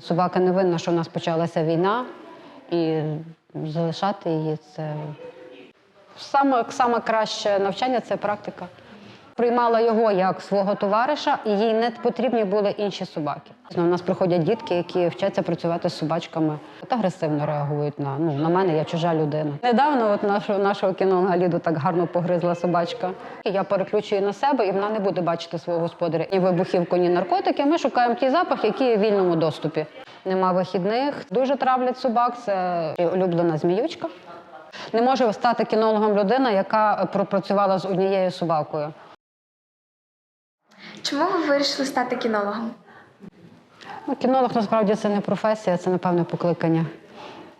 Собака не винна, що в нас почалася війна, і залишати її це саме, саме краще навчання це практика. Приймала його як свого товариша, і їй не потрібні були інші собаки. У нас приходять дітки, які вчаться працювати з собачками та агресивно реагують на ну на мене, я чужа людина. Недавно от нашого нашого кінолога Ліду так гарно погризла собачка. Я переключую на себе, і вона не буде бачити свого господаря ні вибухівку, ні наркотики. Ми шукаємо ті запахи, які є в вільному доступі. Нема вихідних, дуже травлять собак. Це улюблена зміючка. Не може стати кінологом людина, яка пропрацювала з однією собакою. Чому ви вирішили стати кінологом? Ну, кінолог насправді це не професія, це напевне покликання.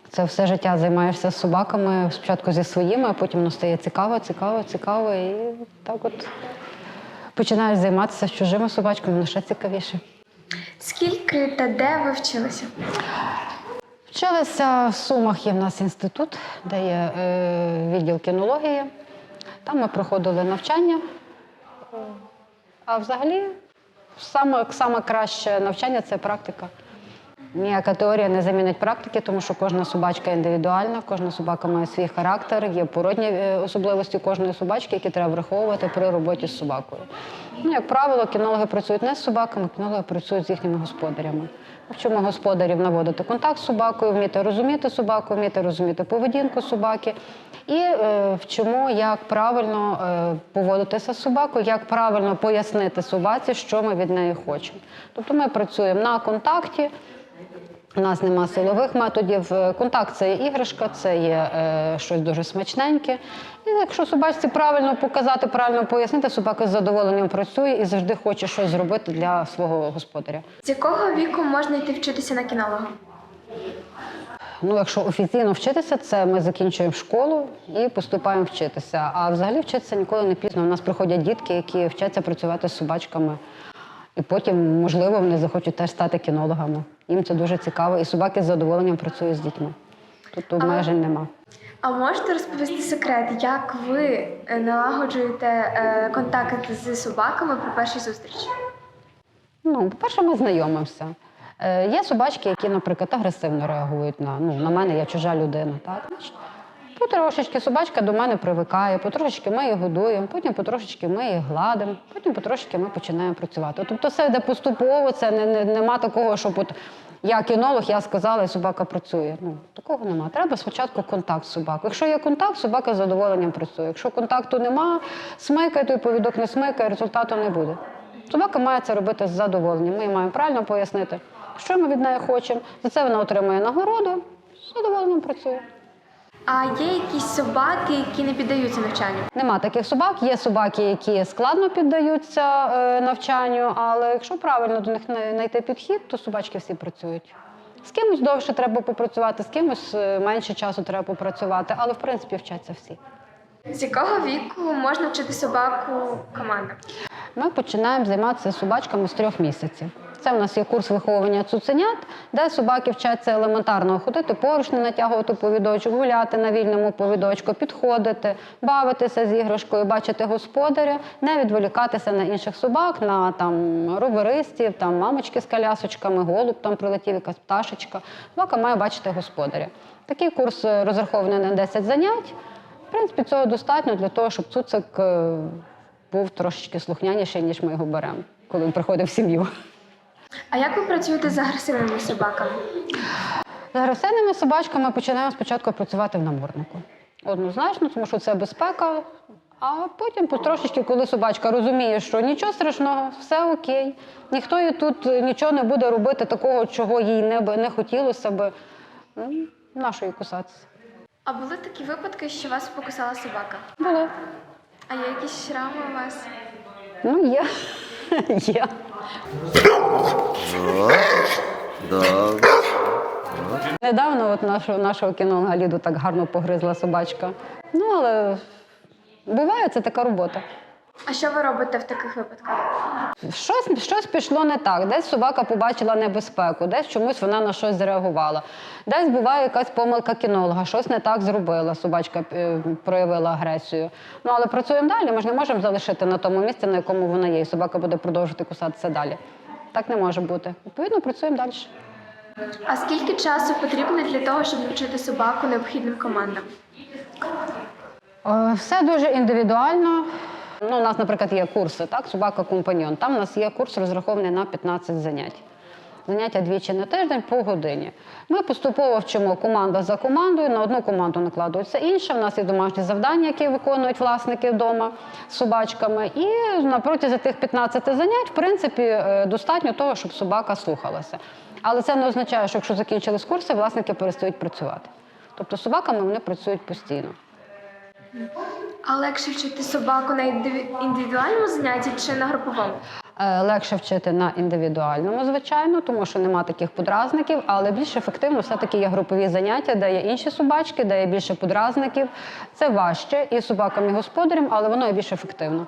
Це все життя займаєшся з собаками, спочатку зі своїми, а потім воно стає цікаво, цікаво, цікаво. І так от починаєш займатися з чужими собачками, воно ще цікавіше. Скільки та де ви вчилися? Вчилася в Сумах, є в нас інститут, де є е, відділ кінології. Там ми проходили навчання. А взагалі, саме, саме краще навчання це практика. Ніяка теорія не замінить практики, тому що кожна собачка індивідуальна, кожна собака має свій характер, є породні е, особливості кожної собачки, які треба враховувати при роботі з собакою. Ну, як правило, кінологи працюють не з собаками, кінологи працюють з їхніми господарями. Ми вчимо господарів наводити контакт з собакою, вміти розуміти собаку, вміти розуміти поведінку собаки. І е, вчимо, як правильно е, поводитися з собакою, як правильно пояснити собаці, що ми від неї хочемо. Тобто ми працюємо на контакті. У нас нема силових методів. Е, Контакт це є іграшка, це є е, щось дуже смачненьке. І якщо собачці правильно показати, правильно пояснити, собака з задоволенням працює і завжди хоче щось зробити для свого господаря. З якого віку можна йти вчитися на кінолога? Ну, якщо офіційно вчитися, це ми закінчуємо школу і поступаємо вчитися. А взагалі вчитися ніколи не пізно. У нас приходять дітки, які вчаться працювати з собачками. І потім, можливо, вони захочуть теж стати кінологами. Їм це дуже цікаво, і собаки з задоволенням працюють з дітьми. Тобто обмежень нема. А можете розповісти секрет, як ви е, налагоджуєте е, контакт з собаками при першій зустрічі? Ну, по-перше, ми знайомимося. Е, є собачки, які, наприклад, агресивно реагують на, ну, на мене, я чужа людина. Так? Потрошечки собачка до мене привикає, потрошечки ми її годуємо, потім потрошечки ми її гладимо, потім потрошечки ми починаємо працювати. Тобто все йде поступово, це не, не, нема такого, щоб от я кінолог, я сказала, і собака працює. Ну, такого нема. Треба спочатку контакт з собакою. Якщо є контакт, собака з задоволенням працює. Якщо контакту нема, смикає, той повідок не смикає, результату не буде. Собака має це робити з задоволенням. Ми їй маємо правильно пояснити, що ми від неї хочемо. За це вона отримує нагороду, з задоволенням працює. А є якісь собаки, які не піддаються навчанню? Нема таких собак. Є собаки, які складно піддаються е, навчанню, але якщо правильно до них знайти підхід, то собачки всі працюють. З кимось довше треба попрацювати, з кимось е, менше часу треба попрацювати, але в принципі вчаться всі. З якого віку можна вчити собаку командам? Ми починаємо займатися собачками з трьох місяців. Це в нас є курс виховування цуценят, де собаки вчаться елементарно ходити поручни, натягувати повідочок, гуляти на вільному повідочку, підходити, бавитися з іграшкою, бачити господаря, не відволікатися на інших собак, на там роверистів, там мамочки з колясочками, голуб там прилетів, якась пташечка. Собака має бачити господаря. Такий курс розрахований на 10 занять. В принципі, цього достатньо для того, щоб цуцик е, був трошечки слухняніший, ніж ми його беремо, коли він приходить в сім'ю. А як ви працюєте з агресивними собаками? З агресивними собачками починаємо спочатку працювати в наморднику. Однозначно, тому що це безпека. А потім потрошечки, коли собачка розуміє, що нічого страшного, все окей, ніхто їй тут нічого не буде робити такого, чого їй не, би- не хотілося би. Ну, нашої кусатися. А були такі випадки, що вас покусала собака? Було. А є якісь шрами у вас? Ну, є. є. Недавно от нашого, нашого кінолога Ліду так гарно погризла собачка. Ну, але буває, це така робота. А що ви робите в таких випадках? Щось, щось пішло не так. Десь собака побачила небезпеку, десь чомусь вона на щось зреагувала. Десь буває якась помилка кінолога, щось не так зробила. Собачка е, проявила агресію. Ну але працюємо далі. Ми ж не можемо залишити на тому місці, на якому вона є, і собака буде продовжувати кусатися далі. Так не може бути. Відповідно, працюємо далі. А скільки часу потрібно для того, щоб навчити собаку необхідним командам? Е, Все дуже індивідуально. Ну, у нас, наприклад, є курси, так, собака компаньйон. Там у нас є курс розрахований на 15 занять. Заняття двічі на тиждень по годині. Ми поступово вчимо команда за командою. На одну команду накладується інша. У нас є домашні завдання, які виконують власники вдома з собачками. І на протязі тих 15 занять, в принципі, е, достатньо того, щоб собака слухалася. Але це не означає, що якщо закінчились курси, власники перестають працювати. Тобто собаками вони працюють постійно. А легше вчити собаку на індиві- індивідуальному занятті чи на груповому? Е, Легше вчити на індивідуальному, звичайно, тому що нема таких подразників, але більш ефективно все-таки є групові заняття, де є інші собачки, де є більше подразників. Це важче і собакам, і господарям, але воно є більш ефективно.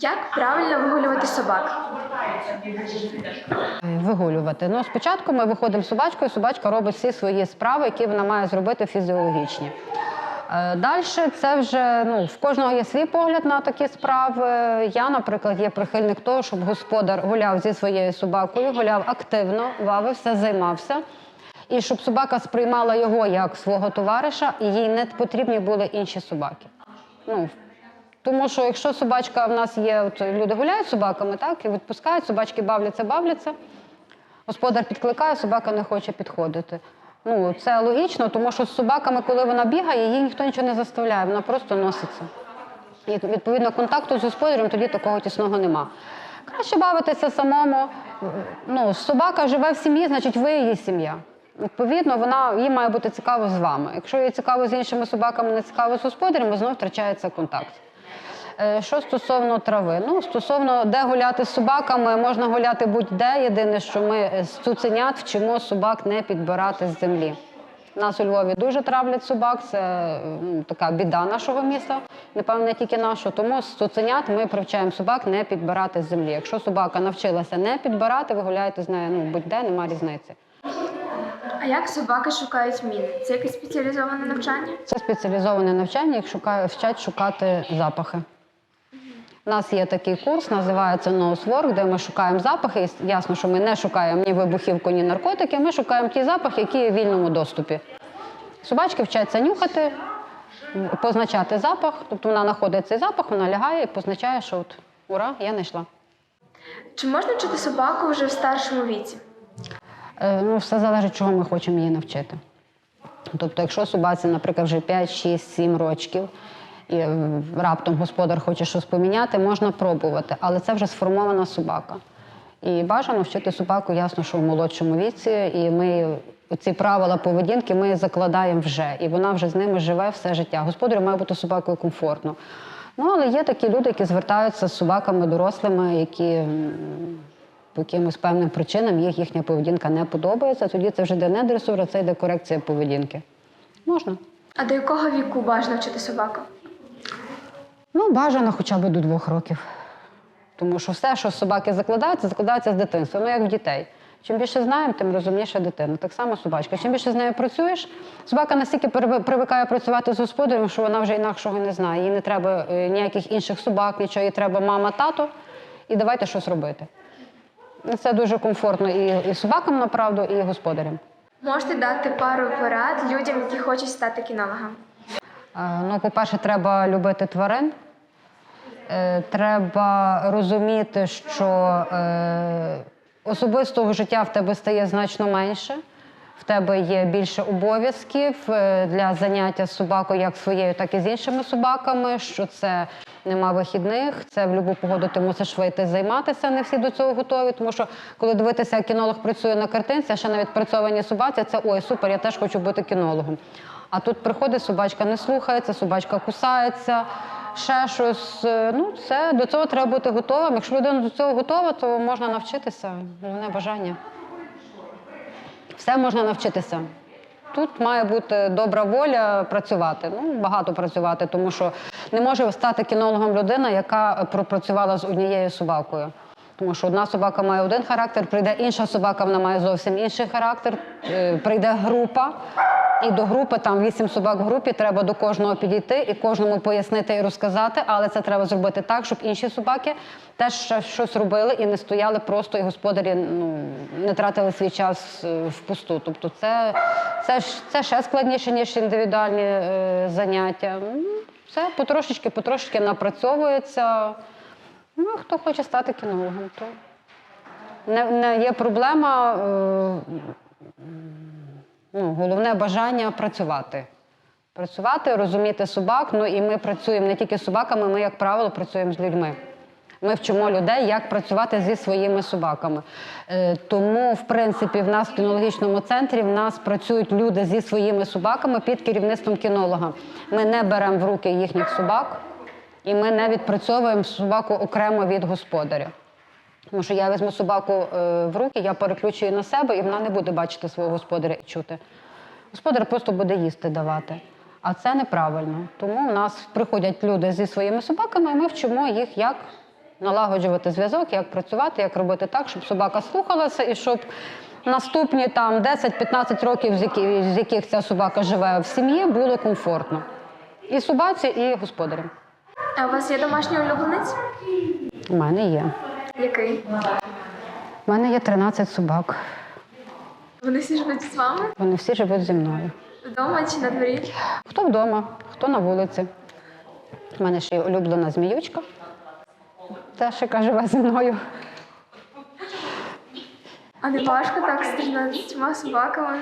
Як правильно вигулювати собак? Е, Вигулювати. Ну, спочатку ми виходимо з собачкою, собачка робить всі свої справи, які вона має зробити фізіологічні. Далі це вже ну, в кожного є свій погляд на такі справи. Я, наприклад, є прихильник того, щоб господар гуляв зі своєю собакою, гуляв активно, бавився, займався. І щоб собака сприймала його як свого товариша, і їй не потрібні були інші собаки. Ну, тому що якщо собачка в нас є, от люди гуляють з собаками, так, і відпускають, собачки бавляться, бавляться. Господар підкликає, собака не хоче підходити. Ну, це логічно, тому що з собаками, коли вона бігає, їй ніхто нічого не заставляє, вона просто носиться. І відповідно контакту з господарем тоді такого тісного нема. Краще бавитися самому. Ну, собака живе в сім'ї, значить, ви її сім'я. Відповідно, вона їй має бути цікаво з вами. Якщо їй цікаво з іншими собаками, не цікаво з господарем, знову втрачається контакт. Е, Що стосовно трави, ну стосовно де гуляти з собаками, можна гуляти будь-де. Єдине, що ми з цуценят вчимо собак не підбирати з землі. Нас у Львові дуже травлять собак, це така біда нашого міста, напевно, не тільки нашого. Тому з цуценят ми привчаємо собак не підбирати з землі. Якщо собака навчилася не підбирати, ви гуляєте з нею ну, будь-де, нема різниці. А як собаки шукають міни? Це якесь спеціалізоване навчання? Це спеціалізоване навчання, як шукає, вчать шукати запахи. У нас є такий курс, називається Work, де ми шукаємо запахи. І ясно, що ми не шукаємо ні вибухівку, ні наркотики. Ми шукаємо ті запахи, які є в вільному доступі. Собачки вчаться нюхати, позначати запах. Тобто вона знаходить цей запах, вона лягає і позначає, що от ура, я знайшла. Чи можна вчити собаку вже в старшому віці? Е, Ну, все залежить, чого ми хочемо її навчити. Тобто, якщо собаці, наприклад, вже 5, 6, 7 років, і раптом господар хоче щось поміняти, можна пробувати, але це вже сформована собака. І бажано вчити собаку, ясно, що в молодшому віці, і ми ці правила поведінки ми закладаємо вже, і вона вже з ними живе все життя. Господарю має бути собакою комфортно. Ну, але є такі люди, які звертаються з собаками дорослими, які по якимось певним причинам їх їхня поведінка не подобається. Тоді це вже йде не дресура, це йде корекція поведінки. Можна. А до якого віку бажано вчити собаку? Ну, бажано хоча б до двох років. Тому що все, що собаки закладаються, закладається з дитинства, ну як в дітей. Чим більше знаємо, тим розумніша дитина. Так само собачка. Чим більше з нею працюєш, собака настільки привикає працювати з господарем, що вона вже інакшого не знає. Їй не треба е, ніяких інших собак, нічого, їй треба мама, тато, і давайте щось робити. Це дуже комфортно і, собакам, направду, і господарям. Можете дати пару порад людям, які хочуть стати кінологами? Е, Ну, по-перше, треба любити тварин. Е, Треба розуміти, що е, особистого життя в тебе стає значно менше. В тебе є більше обов'язків е, для заняття з собакою, як своєю, так і з іншими собаками. Що це нема вихідних, це в будь-яку погоду ти мусиш вийти займатися. Не всі до цього готові. Тому що коли дивитися, як кінолог працює на картинці, а ще на відпрацьованій собаці, це ой, супер, я теж хочу бути кінологом. А тут приходить, собачка не слухається, собачка кусається, ще щось. Е, Ну, це до цього треба бути готовим. Якщо людина до цього готова, то можна навчитися. Головне бажання. Все можна навчитися. Тут має бути добра воля працювати. Ну, багато працювати, тому що не може стати кінологом людина, яка пропрацювала з однією собакою. Тому що одна собака має один характер, прийде інша собака, вона має зовсім інший характер. Е, Прийде група, І до групи, там вісім собак в групі, треба до кожного підійти і кожному пояснити і розказати, але це треба зробити так, щоб інші собаки теж щось робили і не стояли просто, і господарі ну, не тратили свій час е, впусту. Тобто це, це, це ще складніше, ніж індивідуальні е, заняття. Це потрошечки, потрошечки напрацьовується. Ну, хто хоче стати кінологом, то не, не є проблема. Е, ну, головне бажання працювати. Працювати, розуміти собак. Ну і ми працюємо не тільки з собаками, ми, як правило, працюємо з людьми. Ми вчимо людей, як працювати зі своїми собаками. Е, тому, в принципі, в нас в кінологічному центрі в нас працюють люди зі своїми собаками під керівництвом кінолога. Ми не беремо в руки їхніх собак і ми не відпрацьовуємо собаку окремо від господаря. Тому що я візьму собаку е, в руки, я переключую на себе, і вона не буде бачити свого господаря і чути. Господар просто буде їсти давати. А це неправильно. Тому в нас приходять люди зі своїми собаками, і ми вчимо їх, як налагоджувати зв'язок, як працювати, як робити так, щоб собака слухалася і щоб наступні там 10-15 років, з яких, з яких ця собака живе в сім'ї, було комфортно. І собаці, і господарям. А у вас є домашній улюбленець? У мене є. Який? У мене є 13 собак. Вони всі живуть з вами? Вони всі живуть зі мною. Вдома чи на дворі? Хто вдома, хто на вулиці. У мене ще є улюблена зміючка. Теж яка живе зі мною. А не важко так з 13 собаками?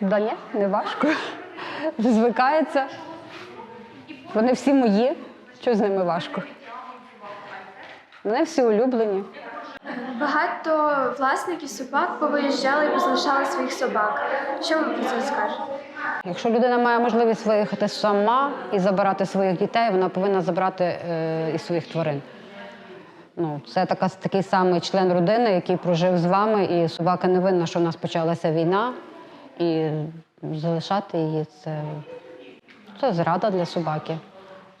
Да ні, не важко. Звикається. Вони всі мої. Що з ними важко? Вони всі улюблені. Багато власників собак повиїжджали і позалишали своїх собак. Що ви про це скажете? Якщо людина має можливість виїхати сама і забирати своїх дітей, вона повинна забрати е, і своїх тварин. Ну, це така, такий самий член родини, який прожив з вами, і собака не винна, що в нас почалася війна. І залишати її це, це зрада для собаки.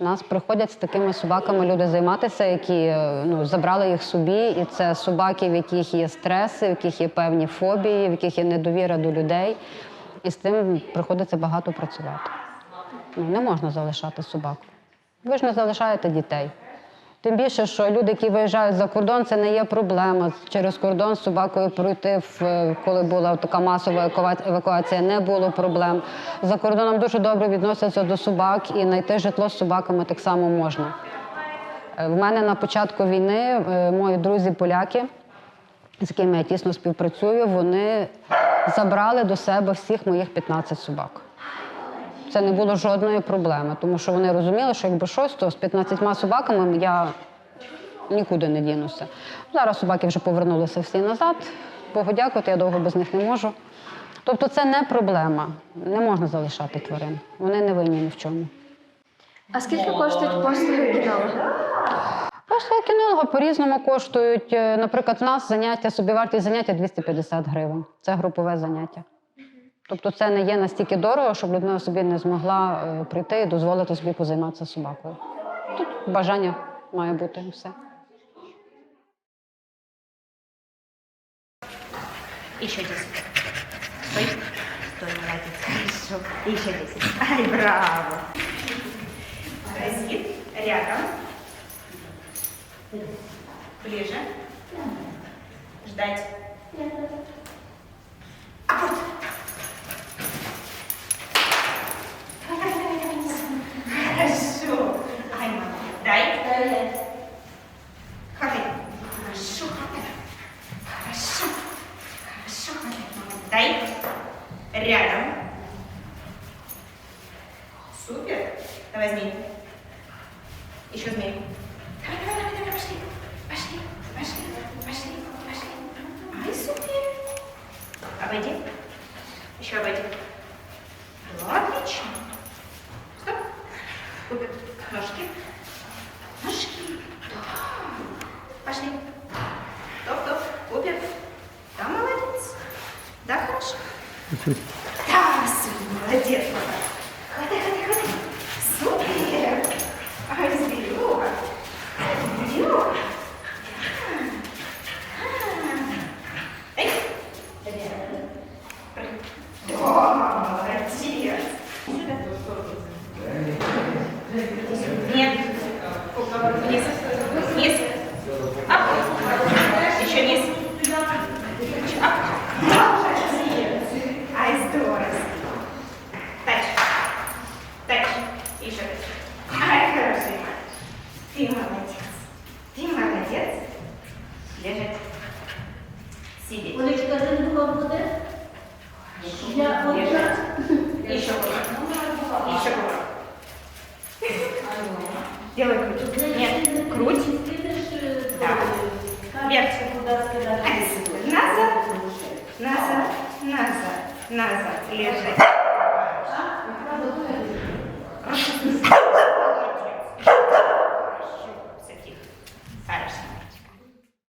Нас приходять з такими собаками люди займатися, які е, ну, забрали їх собі, і це собаки, в яких є стреси, в яких є певні фобії, в яких є недовіра до людей. І з цим приходиться багато працювати. Ну, не можна залишати собаку. Ви ж не залишаєте дітей. Тим більше, що люди, які виїжджають за кордон, це не є проблема. Через кордон з собакою пройти, в- коли була така масова евакуація, не було проблем. За кордоном дуже добре відносяться до собак і знайти житло з собаками так само можна. Е, В мене на початку війни е, мої друзі-поляки, з якими я тісно співпрацюю, вони забрали до себе всіх моїх 15 собак. Це не було жодної проблеми, тому що вони розуміли, що якби щось, то з 15 собаками я нікуди не дінуся. Зараз собаки вже повернулися всі назад. Богу дякувати, я довго без них не можу. Тобто це не проблема. Не можна залишати тварин. Вони не винні ні в чому. А скільки коштують послуги кінолога? Просто кінолога по-різному коштують. Е, Наприклад, в нас заняття, собівартість заняття 250 гривень. Це групове заняття. Тобто це не є настільки дорого, щоб людина собі не змогла е, прийти і дозволити собі позайматися собакою. Тут бажання має бути все. Еще 10. Стой. Стой, молодец. Хорошо. Еще 10. Ай, браво. Паразит. Рядом. Ближе. Ждать. Обойди. Еще обойди. Отлично. Стоп. Супер. Ножки. Ножки. Да. Пошли. Стоп. Купер. Да, молодец. Да, хорошо. Да, молодец. Сидеть. Олечка, один була буде? Я Лежать. Еще кулак. Еще кулак. Делай круть. Нет, круть. Да. Вверх. Назад. Назад. Назад. Назад. Лежать.